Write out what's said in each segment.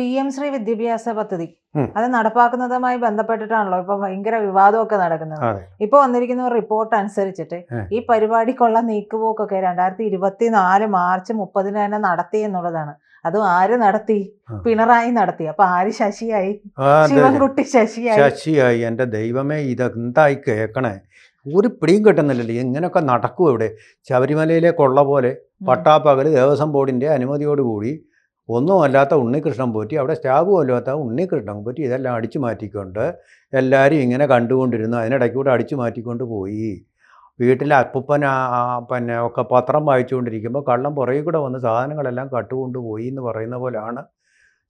P M Shri വിദ്യാഭ്യാസ പദ്ധതി. അത് നടപ്പാക്കുന്നതുമായി ബന്ധപ്പെട്ടിട്ടാണല്ലോ ഇപ്പൊ ഭയങ്കര വിവാദമൊക്കെ നടക്കുന്നത്. ഇപ്പൊ വന്നിരിക്കുന്ന റിപ്പോർട്ട് അനുസരിച്ചിട്ട് ഈ പരിപാടിക്കുള്ള നീക്കുപോക്കൊക്കെ രണ്ടായിരത്തി ഇരുപത്തിനാല് മാർച്ച് മുപ്പതിന് തന്നെ നടത്തി എന്നുള്ളതാണ്. അതും ആര് നടത്തി? പിണറായി നടത്തി. അപ്പൊ ആര് ശശിയായി? ശിവൻകുട്ടി ശശിയായി. ശശിയായി. എന്റെ ദൈവമേ ഇതെന്തായി കേൾക്കണേ ഒരു പിടിയും കിട്ടുന്നില്ലല്ലോ. ഇങ്ങനെയൊക്കെ നടക്കും ഇവിടെ? ശബരിമലയിലെ കൊള്ള പോലെ. പട്ടാപ്പകൽ ദേവസ്വം ബോർഡിന്റെ അനുമതിയോടുകൂടി ഒന്നുമല്ലാത്ത ഉണ്ണികൃഷ്ണൻ പോറ്റി അവിടെ സ്റ്റാബും അല്ലാത്ത ഉണ്ണികൃഷ്ണൻ പോറ്റി ഇതെല്ലാം അടിച്ചു മാറ്റിക്കൊണ്ട് എല്ലാവരും ഇങ്ങനെ കണ്ടുകൊണ്ടിരുന്നു. അതിനിടയ്ക്കൂടെ അടിച്ചു മാറ്റിക്കൊണ്ട് പോയി. വീട്ടിലെ അപ്പൂപ്പൻ പിന്നെ ഒക്കെ പത്രം വായിച്ചുകൊണ്ടിരിക്കുമ്പോൾ കള്ളം പുറകെ കൂടെ വന്ന് സാധനങ്ങളെല്ലാം കട്ടുകൊണ്ട് പോയി എന്ന് പറയുന്ന പോലെയാണ്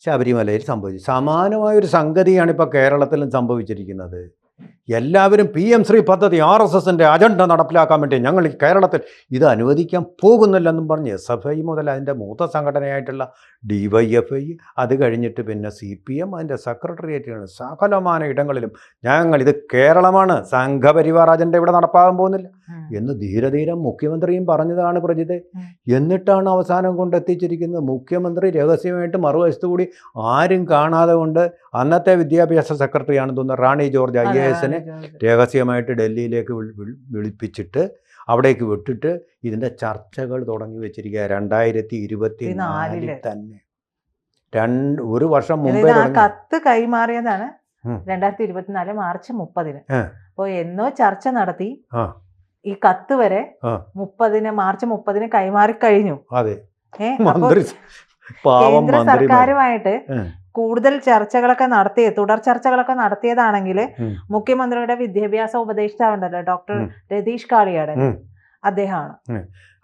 ശബരിമലയിൽ സംഭവിച്ചത്. സമാനമായൊരു സംഗതിയാണ് ഇപ്പോൾ കേരളത്തിലും സംഭവിച്ചിരിക്കുന്നത്. എല്ലാവരും പി എം ശ്രീ പദ്ധതി ആർ എസ് എസിന്റെ അജണ്ട നടപ്പിലാക്കാൻ വേണ്ടി ഞങ്ങൾ ഈ കേരളത്തിൽ ഇത് അനുവദിക്കാൻ പോകുന്നില്ലെന്നും പറഞ്ഞ് എസ് എഫ് ഐ മുതൽ അതിന്റെ മൂത്ത സംഘടനയായിട്ടുള്ള ഡി വൈ എഫ് ഐ അത് കഴിഞ്ഞിട്ട് പിന്നെ സി പി എം അതിന്റെ സെക്രട്ടേറിയറ്റുകൾ സകലമാന ഇടങ്ങളിലും ഞങ്ങൾ ഇത് കേരളമാണ് സംഘപരിവാർ അജണ്ട ഇവിടെ നടപ്പാകാൻ പോകുന്നില്ല. എന്ന് ധീരധീരം മുഖ്യമന്ത്രിയും പറഞ്ഞതാണ് പ്രജിത് എന്നിട്ടാണ് അവസാനം കൊണ്ടെത്തിച്ചിരിക്കുന്നത് മുഖ്യമന്ത്രി രഹസ്യമായിട്ട് മറുവശത്തു കൂടി ആരും കാണാതെ കൊണ്ട് അന്നത്തെ വിദ്യാഭ്യാസ സെക്രട്ടറിയാണ് തോന്നുന്നത് റാണി ജോർജ് ഐ എ എസിനെ. രഹസ്യമായിട്ട് ഡൽഹിയിലേക്ക് വിളി- വിളി- വിളിപ്പിച്ചിട്ട് അവിടേക്ക് വിട്ടിട്ട് ഇതിന്റെ ചർച്ചകൾ തുടങ്ങി വെച്ചിരിക്കുക രണ്ടായിരത്തി ഇരുപത്തി നാലിൽ തന്നെ. രണ്ട് ഒരു വർഷം മുമ്പേ കത്ത് കൈമാറിയതാണ്. രണ്ടായിരത്തി ഇരുപത്തിനാല് മാർച്ച് മുപ്പതിന്. അപ്പോ അപ്പൊ എന്നോ ചർച്ച നടത്തി. ഈ കത്ത് വരെ. മുപ്പതിന് മാർച്ച് മുപ്പതിന് കൈമാറി കഴിഞ്ഞു. അതെ. കേന്ദ്ര സർക്കാരുമായിട്ട് കൂടുതൽ ചർച്ചകളൊക്കെ നടത്തിയ തുടർ ചർച്ചകളൊക്കെ നടത്തിയതാണെങ്കിൽ മുഖ്യമന്ത്രിയുടെ വിദ്യാഭ്യാസ ഉപദേഷ്ടാവുണ്ടല്ലോ ഡോക്ടർ രതീഷ് കാളിയാടൻ. അദ്ദേഹമാണ്.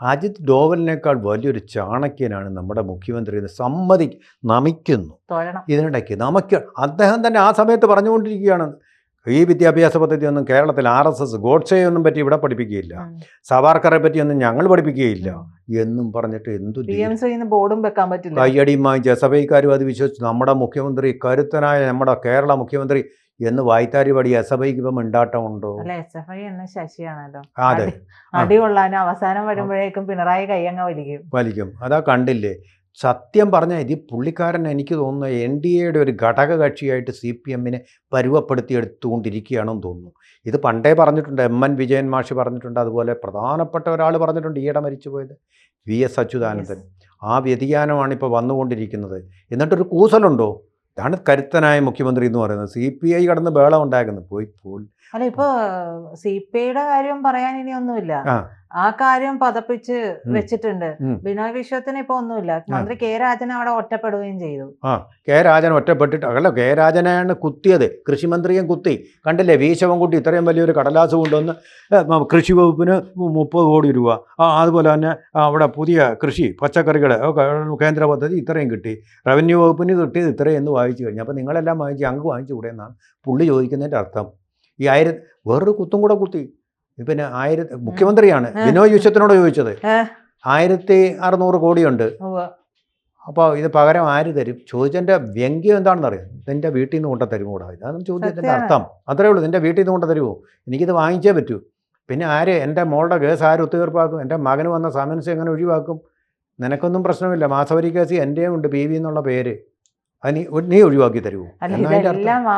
അജിത് ഡോവലിനേക്കാൾ വലിയൊരു ചാണക്യനാണ് നമ്മുടെ മുഖ്യമന്ത്രി എന്ന് സമ്മതി നമിക്കുന്നു. ഇതിനിടയ്ക്ക് നമുക്ക് അദ്ദേഹം തന്നെ ആ സമയത്ത് പറഞ്ഞുകൊണ്ടിരിക്കുകയാണ്. ഈ വിദ്യാഭ്യാസ പദ്ധതിയൊന്നും കേരളത്തിൽ ആർ എസ് എസ് ഗോഡ്സെയൊന്നും പറ്റി ഇവിടെ പഠിപ്പിക്കുകയില്ല. സവാർക്കറെ പറ്റിയൊന്നും ഞങ്ങൾ പഠിപ്പിക്കുകയില്ല. എന്നും പറഞ്ഞിട്ട് എന്തു ബോർഡും വെക്കാൻ പറ്റില്ല. കയ്യടിയുമായി ജസഭയ്ക്കാരും അത് വിശ്വസിച്ചു. നമ്മുടെ മുഖ്യമന്ത്രി കരുത്തനായ നമ്മുടെ കേരള മുഖ്യമന്ത്രി എന്ന് വായ്ത്താരി പടി എസ് എഫ് ഐക്ക് ഇപ്പം ഉണ്ടാട്ടമുണ്ടോ അല്ല എസ് എഫ് ഐ എന്ന ശശിയാണല്ലോ. അതെ. അടി- അടി കൊള്ളാനും അവസാനം വരുമ്പോഴേക്കും പിണറായി കയ്യങ്ങ വലിക്കും. വലിക്കും. അതാ കണ്ടില്ലേ? സത്യം പറഞ്ഞാൽ ഇത് പുള്ളിക്കാരൻ എനിക്ക് തോന്നുന്നു എൻ ഡി എയുടെ ഒരു ഘടക കക്ഷിയായിട്ട് സി പി എമ്മിനെ പരുവപ്പെടുത്തിയെടുത്തുകൊണ്ടിരിക്കുകയാണെന്ന് തോന്നുന്നു. ഇത് പണ്ടേ പറഞ്ഞിട്ടുണ്ട് എം എൻ വിജയൻ മാഷി പറഞ്ഞിട്ടുണ്ട് അതുപോലെ പ്രധാനപ്പെട്ട ഒരാൾ പറഞ്ഞിട്ടുണ്ട് ഈയിടെ മരിച്ചുപോയത് വി എസ് അച്യുതാനന്ദൻ. ആ വ്യതിയാനമാണ് ഇപ്പോൾ വന്നുകൊണ്ടിരിക്കുന്നത്. എന്നിട്ടൊരു കൂസലുണ്ടോ? ഇതാണ് കരുത്തനായ മുഖ്യമന്ത്രി എന്ന് പറയുന്നത്. സി പി ഐ കടന്ന് ബേളം ഉണ്ടാക്കുന്നത്. പോയി പോൽ അല്ല ഇപ്പൊ സി പി ഐയുടെ കാര്യം പറയാൻ ഇനി ഒന്നുമില്ല. ആ. കാര്യം പതപ്പിച്ച് വെച്ചിട്ടുണ്ട്. ബിനോയ് വിശ്വത്തിന് ഇപ്പൊ ഒന്നുമില്ല. മന്ത്രി കെ രാജൻ അവിടെ ഒറ്റപ്പെടുകയും ചെയ്തു. ആ കെ രാജൻ ഒറ്റപ്പെട്ടിട്ട് അല്ല കെ രാജനാണ് കുത്തിയത്. കൃഷിമന്ത്രിയും കുത്തി. കണ്ടില്ലേ വി ശവൻകുട്ടി ഇത്രയും വലിയൊരു കടലാസ് കൊണ്ടുവന്ന് കൃഷി വകുപ്പിന് മുപ്പത് കോടി രൂപ. ആ അതുപോലെ തന്നെ അവിടെ പുതിയ കൃഷി പച്ചക്കറികൾ കേന്ദ്ര പദ്ധതി ഇത്രയും കിട്ടി. റവന്യൂ വകുപ്പിന് കിട്ടിയത് ഇത്രയും എന്ന് വായിച്ചു കഴിഞ്ഞു. അപ്പോൾ നിങ്ങളെല്ലാം വാങ്ങിച്ച് അങ്ങ് വാങ്ങിച്ചു കൂടെ എന്നാണ് പുള്ളി ചോദിക്കുന്നതിന്റെ അർത്ഥം. ഈ ആയിര വേറൊരു കുത്തും കൂടെ കുത്തി. പിന്നെ ആയിര മുഖ്യമന്ത്രിയാണ്. വിനോദ് വിശ്വത്തിനോട് ചോദിച്ചത്. ആയിരത്തി അറുന്നൂറ് കോടിയുണ്ട്. അപ്പോൾ ഇത് പകരം ആര് തരും? ചോദിച്ചതിന്റെ വ്യംഗ്യം എന്താണെന്ന് അറിയാം? നിന്റെ വീട്ടിൽ നിന്ന് കൊണ്ടു തരുമോ കൂടാ ഇതാണ് ചോദ്യത്തിന്റെ അർത്ഥം. അത്രേ ഉള്ളൂ. നിന്റെ വീട്ടിൽ നിന്ന് കൊണ്ടു തരുമോ എനിക്കിത് വാങ്ങിച്ചേ പറ്റൂ. പിന്നെ ആര്? എന്റെ മോളുടെ കേസ് ആര് ഒത്തുതീർപ്പാക്കും? എന്റെ മകന് വന്ന സമൻസ് എങ്ങനെ ഒഴിവാക്കും? നിനക്കൊന്നും പ്രശ്നമില്ല. മാസവരി കേസ് എന്റെയും ഉണ്ട് പി വി എന്നുള്ള പേര്. നീ ഒഴിവാക്കി തരുമോ ഇതെല്ലാം ആ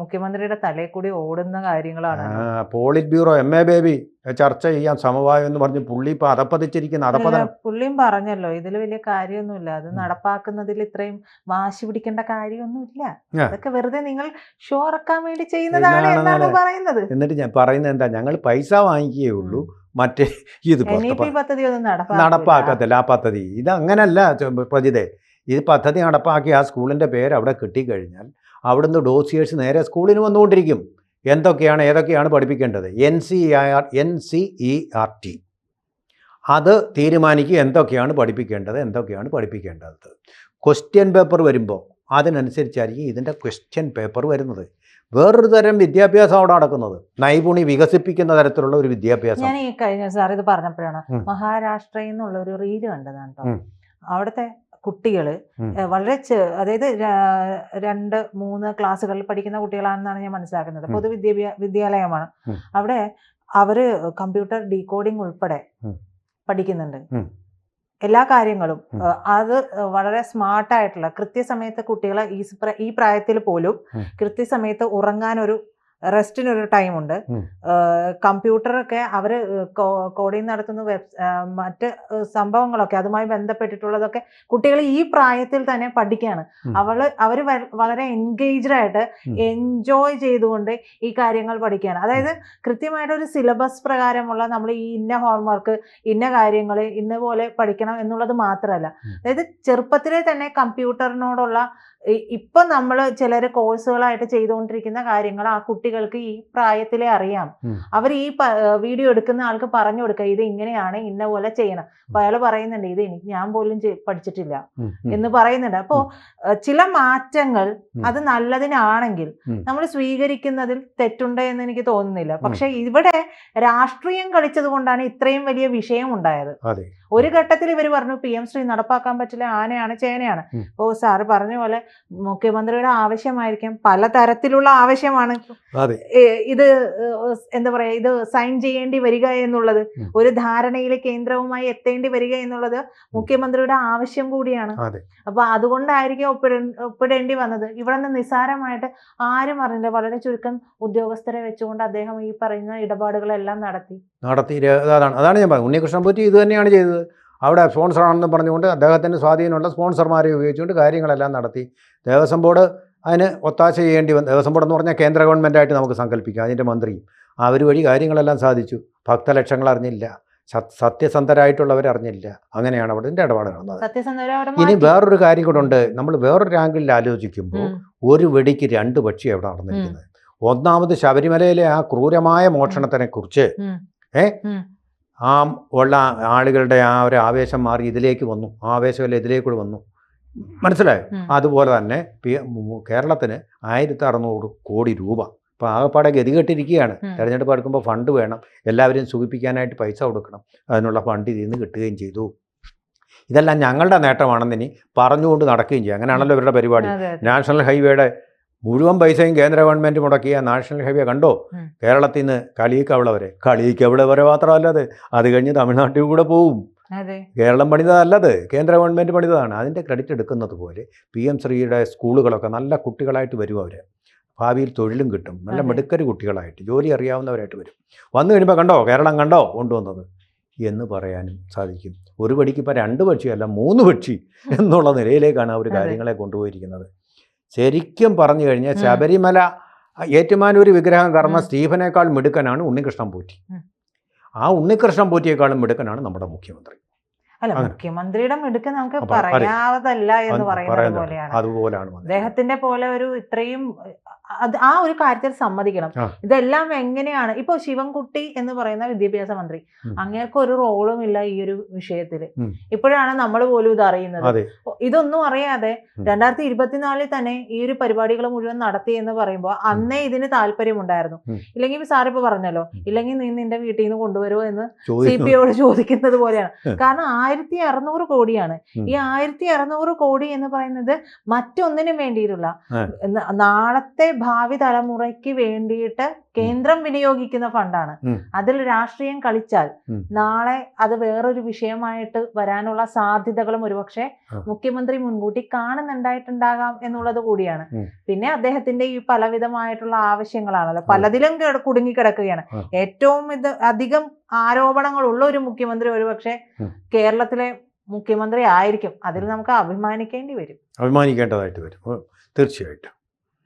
മുഖ്യമന്ത്രിയുടെ തലയിൽ കൂടി ഓടുന്ന കാര്യങ്ങളാണ്. Polit bureau M A Baby ചർച്ച ചെയ്യാൻ സമവായം എന്ന് പറഞ്ഞു പുള്ളി ഇപ്പൊ അതപ്പതിച്ചിരിക്കുന്ന പുള്ളിയും പറഞ്ഞല്ലോ ഇതിൽ വലിയ കാര്യമൊന്നുമില്ല. അത് നടപ്പാക്കുന്നതിൽ ഇത്രയും വാശി പിടിക്കേണ്ട കാര്യമൊന്നുമില്ല. അതൊക്കെ വെറുതെ നിങ്ങൾ ഷോ ഇറക്കാൻ വേണ്ടി ചെയ്യുന്നതാണ് എന്നാണ് പറയുന്നത്. എന്നിട്ട് ഞാൻ പറയുന്നത് എന്താ ഞങ്ങൾ പൈസ വാങ്ങിക്കുകയേ ഉള്ളൂ മറ്റേ ഇത് നടപ്പാക്കത്തില്ല ആ പദ്ധതി. ഇത് അങ്ങനല്ല പ്രജിതേ. ഇത് പദ്ധതി നടപ്പാക്കി ആ സ്കൂളിന്റെ പേര് അവിടെ കിട്ടിക്കഴിഞ്ഞാൽ അവിടുന്ന് ഡോസിയേഴ്സ് നേരെ സ്കൂളിന് വന്നുകൊണ്ടിരിക്കും. എന്തൊക്കെയാണ് ഏതൊക്കെയാണ് പഠിപ്പിക്കേണ്ടത്? N C R N C E R T. അത് തീരുമാനിക്കുക എന്തൊക്കെയാണ് പഠിപ്പിക്കേണ്ടത് എന്തൊക്കെയാണ് പഠിപ്പിക്കേണ്ടത്. ക്വസ്റ്റ്യൻ പേപ്പർ വരുമ്പോൾ അതിനനുസരിച്ചായിരിക്കും ഇതിന്റെ ക്വസ്റ്റ്യൻ പേപ്പർ വരുന്നത്. വേറൊരു തരം വിദ്യാഭ്യാസം അവിടെ നടക്കുന്നത്. നൈപുണി വികസിപ്പിക്കുന്ന തരത്തിലുള്ള ഒരു വിദ്യാഭ്യാസം. ഞാൻ ഈ കഴിഞ്ഞ സാർ ഇത് പറഞ്ഞപ്പോഴാണ്. മഹാരാഷ്ട്രയിൽ നിന്നുള്ള ഒരു റീൽ കണ്ടതാണ് കേട്ടോ. അവിടുത്തെ ഏ, വളരെ അതായത് രണ്ട് മൂന്ന് ക്ലാസ്സുകളിൽ പഠിക്കുന്ന കുട്ടികളാണെന്നാണ് ഞാൻ മനസ്സിലാക്കുന്നത്. പൊതുവിദ്യാഭ്യാസ പൊതുവിദ്യാഭ്യാ വിദ്യാലയമാണ്. അവിടെ അവർ കമ്പ്യൂട്ടർ ഡീകോഡിംഗ് ഉൾപ്പെടെ പഠിക്കുന്നുണ്ട്. എല്ലാ കാര്യങ്ങളും അത് വളരെ സ്മാർട്ടായിട്ടുള്ള കൃത്യസമയത്ത് കുട്ടികളെ ഈ ഈ പ്രായത്തിൽ പോലും. കൃത്യസമയത്ത് ഉറങ്ങാനൊരു റെസ്റ്റിനൊരു ടൈമുണ്ട്. ഉണ്ട് കമ്പ്യൂട്ടറൊക്കെ അവർ കോഡിങ് നടത്തുന്ന വെബ് മറ്റ് സംഭവങ്ങളൊക്കെ അതുമായി ബന്ധപ്പെട്ടിട്ടുള്ളതൊക്കെ കുട്ടികൾ ഈ പ്രായത്തിൽ തന്നെ പഠിക്കുകയാണ്. അവൾ അവർ വളരെ എൻഗേജ്ഡ് ആയിട്ട് എൻജോയ് ചെയ്തുകൊണ്ട് ഈ കാര്യങ്ങൾ പഠിക്കുകയാണ് അതായത് കൃത്യമായിട്ട് ഒരു സിലബസ് പ്രകാരമുള്ള നമ്മൾ ഈ ഇന്ന ഹോംവർക്ക് ഇന്ന കാര്യങ്ങൾ ഇന്ന പോലെ പഠിക്കണം എന്നുള്ളത് മാത്രമല്ല. അതായത് ചെറുപ്പത്തിലെ തന്നെ കമ്പ്യൂട്ടറിനോടുള്ള ഇപ്പൊ നമ്മൾ ചിലർ കോഴ്സുകളായിട്ട് ചെയ്തുകൊണ്ടിരിക്കുന്ന കാര്യങ്ങൾ ആ കുട്ടികൾക്ക് ഈ പ്രായത്തിലെ അറിയാം. അവർ ഈ വീഡിയോ എടുക്കുന്ന ആൾക്ക് പറഞ്ഞു കൊടുക്കുക ഇത് ഇങ്ങനെയാണ് ഇന്ന പോലെ ചെയ്യണം. അപ്പൊ അയാൾ പറയുന്നുണ്ട് ഇത് എനിക്ക് ഞാൻ പോലും പഠിച്ചിട്ടില്ല. എന്ന് പറയുന്നുണ്ട്. അപ്പോ ചില മാറ്റങ്ങൾ അത് നല്ലതിനാണെങ്കിൽ നമ്മൾ സ്വീകരിക്കുന്നതിൽ തെറ്റുണ്ട് എന്ന് എനിക്ക് തോന്നുന്നില്ല. പക്ഷെ ഇവിടെ രാഷ്ട്രീയം കളിച്ചത് കൊണ്ടാണ് ഇത്രയും വലിയ വിഷയം ഉണ്ടായത്. ഒരു ഘട്ടത്തിൽ ഇവർ പറഞ്ഞു പി. എം. ശ്രീ നടപ്പാക്കാൻ പറ്റില്ല ആനയാണ് ചേനയാണ്. അപ്പോൾ സാറ് പറഞ്ഞ പോലെ മുഖ്യമന്ത്രിയുടെ ആവശ്യമായിരിക്കും. പല തരത്തിലുള്ള ആവശ്യമാണ്. ഇത് എന്താ പറയാ ഇത് സൈൻ ചെയ്യേണ്ടി വരിക എന്നുള്ളത് ഒരു ധാരണയിൽ കേന്ദ്രവുമായി എത്തേണ്ടി വരിക എന്നുള്ളത് മുഖ്യമന്ത്രിയുടെ ആവശ്യം കൂടിയാണ്. അപ്പൊ അതുകൊണ്ടായിരിക്കും ഒപ്പിട ഒപ്പിടേണ്ടി വന്നത്. ഇവിടെ നിന്ന് നിസ്സാരമായിട്ട് ആരും അറിഞ്ഞില്ല. വളരെ ചുരുക്കം ഉദ്യോഗസ്ഥരെ വെച്ചുകൊണ്ട് അദ്ദേഹം ഈ പറയുന്ന ഇടപാടുകളെല്ലാം നടത്തി. നടത്തി അതാണ് അതാണ് ഞാൻ പറഞ്ഞത്. ഉണ്ണികൃഷ്ണൻ പോറ്റി ഇത് തന്നെയാണ് ചെയ്തത്. അവിടെ സ്പോൺസറാണെന്ന് പറഞ്ഞുകൊണ്ട് അദ്ദേഹത്തിന്റെ സ്വാധീനമുള്ള സ്പോൺസർമാരെ ഉപയോഗിച്ചുകൊണ്ട് കാര്യങ്ങളെല്ലാം നടത്തി. ദേവസ്വം ബോർഡ് അതിന് ഒത്താശ ചെയ്യേണ്ടി വന്നു ദേവസ്വം ബോർഡ് എന്ന് പറഞ്ഞാൽ കേന്ദ്ര ഗവൺമെന്റായിട്ട് നമുക്ക് സങ്കല്പിക്കാം. അതിന്റെ മന്ത്രിയും അവർ വഴി കാര്യങ്ങളെല്ലാം സാധിച്ചു. ഭക്തലക്ഷങ്ങൾ അറിഞ്ഞില്ല. സത്- സത്യസന്ധരായിട്ടുള്ളവർ അറിഞ്ഞില്ല. അങ്ങനെയാണ് അവിടെ ഇതിന്റെ ഇടപാട് നടന്നത്. അവിടെ ഇനി വേറൊരു കാര്യം കൂടെ ഉണ്ട്. നമ്മൾ വേറൊരു ആംഗിളിൽ ആലോചിക്കുമ്പോൾ ഒരു വെടിക്ക് രണ്ട് പക്ഷി എവിടെ നടന്നിരിക്കുന്നത്? ഒന്നാമത് ശബരിമലയിലെ ആ ക്രൂരമായ മോഷണത്തിനെ കുറിച്ച് ഏഹ് ഏ. ആ ഉള്ള ആളുകളുടെ ആ ഒരു ആവേശം മാറി ഇതിലേക്ക് വന്നു. ആ ഇതിലേക്ക് ഇതിലേക്കൂടെ വന്നു. മനസ്സിലായോ? അതുപോലെ തന്നെ കേരളത്തിന് ആയിരത്തി അറുന്നൂറ് കോടി രൂപ. ഇപ്പോൾ ആകപ്പാടെ ഗതികെട്ടിരിക്കുകയാണ്. തെരഞ്ഞെടുപ്പ് എടുക്കുമ്പോൾ ഫണ്ട് വേണം. എല്ലാവരെയും സുഖിപ്പിക്കാനായിട്ട് പൈസ കൊടുക്കണം. അതിനുള്ള ഫണ്ട് ഇതിൽ നിന്ന് കിട്ടുകയും ചെയ്തു. ഇതെല്ലാം ഞങ്ങളുടെ നേട്ടമാണെന്ന് ഇനി പറഞ്ഞുകൊണ്ട് നടക്കുകയും ചെയ്യും. അങ്ങനെയാണല്ലോ ഇവരുടെ പരിപാടി. നാഷണൽ ഹൈവേയുടെ മുഴുവൻ പൈസയും കേന്ദ്ര ഗവൺമെന്റ് മുടക്കിയ നാഷണൽ ഹൈവേ കണ്ടോ. കേരളത്തിൽ നിന്ന് കളിയിക്കവള വരെ. കളിയിക്കവള വരെ മാത്രമല്ലാതെ അത്. കഴിഞ്ഞ് തമിഴ്നാട്ടിൽ കൂടെ പോവും. കേരളം പണിതതല്ലത് കേന്ദ്ര ഗവൺമെന്റ് പണിതതാണ്. അതിന്റെ ക്രെഡിറ്റ് എടുക്കുന്നത് പോലെ പി എം ശ്രീയുടെ സ്കൂളുകളൊക്കെ നല്ല കുട്ടികളായിട്ട് വരും അവർ ഭാവിയിൽ തൊഴിലും കിട്ടും. നല്ല. മിടുക്കര് കുട്ടികളായിട്ട് ജോലി അറിയാവുന്നവരായിട്ട് വരും. വന്നു കഴിയുമ്പോൾ കണ്ടോ? കേരളം കണ്ടോ? കൊണ്ടുവന്നത്. എന്ന് പറയാനും സാധിക്കും. ഒരു പടിക്ക് ഇപ്പോൾ രണ്ട് പക്ഷിയല്ല മൂന്ന് പക്ഷി എന്നുള്ള നിലയിലേക്കാണ് അവർ കാര്യങ്ങളെ കൊണ്ടുപോയിരിക്കുന്നത്. ശരിക്കും പറഞ്ഞു കഴിഞ്ഞാൽ. ശബരിമല ഏറ്റുമാനൂർ വിഗ്രഹം കർമ്മ. സ്റ്റീഫനേക്കാൾ മിടുക്കനാണ് ഉണ്ണികൃഷ്ണൻ പോറ്റി. ആ ഉണ്ണികൃഷ്ണൻ പോറ്റിയേക്കാളും മിടുക്കനാണ് നമ്മുടെ മുഖ്യമന്ത്രി അല്ല. മുഖ്യമന്ത്രിയുടെ മിടുക്ക് നമുക്ക് പറയാവതല്ല എന്ന് പറയുന്നത് പോലെയാണ് അതുപോലെയാണ്. അദ്ദേഹത്തിന്റെ പോലെ ഒരു ഇത്രയും അത് ആ ഒരു കാര്യത്തിൽ സമ്മതിക്കണം. ഇതെല്ലാം എങ്ങനെയാണ്? ഇപ്പൊ ശിവൻകുട്ടി എന്ന് പറയുന്ന വിദ്യാഭ്യാസ മന്ത്രി. അങ്ങേർക്ക് ഒരു റോളും ഇല്ല ഈ ഒരു വിഷയത്തിൽ ഇപ്പോഴാണ് നമ്മൾ പോലും ഇത് അറിയുന്നത്. ഇതൊന്നും അറിയാതെ. രണ്ടായിരത്തി ഇരുപത്തിനാലിൽ തന്നെ ഈ ഒരു പരിപാടികൾ മുഴുവൻ നടത്തി എന്ന് പറയുമ്പോൾ അന്നേ ഇതിന് താല്പര്യമുണ്ടായിരുന്നു. ഉണ്ടായിരുന്നു ഇല്ലെങ്കിൽ സാർ ഇപ്പൊ പറഞ്ഞല്ലോ ഇല്ലെങ്കിൽ നീ നിന്റെ വീട്ടിൽ നിന്ന് കൊണ്ടുവരുമോ എന്ന് സി പി ഐയോട് ചോദിക്കുന്നത് പോലെയാണ്. കാരണം ആയിരത്തി അറുന്നൂറ് കോടിയാണ് ഈ ആയിരത്തി അറുന്നൂറ് കോടി എന്ന് പറയുന്നത് മറ്റൊന്നിനും വേണ്ടിയിട്ടുള്ള നാളത്തെ ഭാവി തലമുറയ്ക്ക് വേണ്ടിയിട്ട് കേന്ദ്രം വിനിയോഗിക്കുന്ന ഫണ്ടാണ്. അതിൽ രാഷ്ട്രീയം കളിച്ചാൽ നാളെ അത് വേറൊരു വിഷയമായിട്ട് വരാനുള്ള സാധ്യതകളും ഒരുപക്ഷെ മുഖ്യമന്ത്രി മുൻകൂട്ടി കാണുന്നുണ്ടായിട്ടുണ്ടാകാം എന്നുള്ളത് കൂടിയാണ്. പിന്നെ അദ്ദേഹത്തിന്റെ ഈ പലവിധമായിട്ടുള്ള ആവശ്യങ്ങളാണല്ലോ. പലതിലും കിട- കുടുങ്ങിക്കിടക്കുകയാണ്. ഏറ്റവും ഇത് അധികം ആരോപണങ്ങളുള്ള ഒരു മുഖ്യമന്ത്രി ഒരുപക്ഷെ കേരളത്തിലെ മുഖ്യമന്ത്രി ആയിരിക്കും. അതിൽ നമുക്ക് അഭിമാനിക്കേണ്ടി വരും. അഭിമാനിക്കേണ്ടതായിട്ട് വരും. തീർച്ചയായിട്ടും.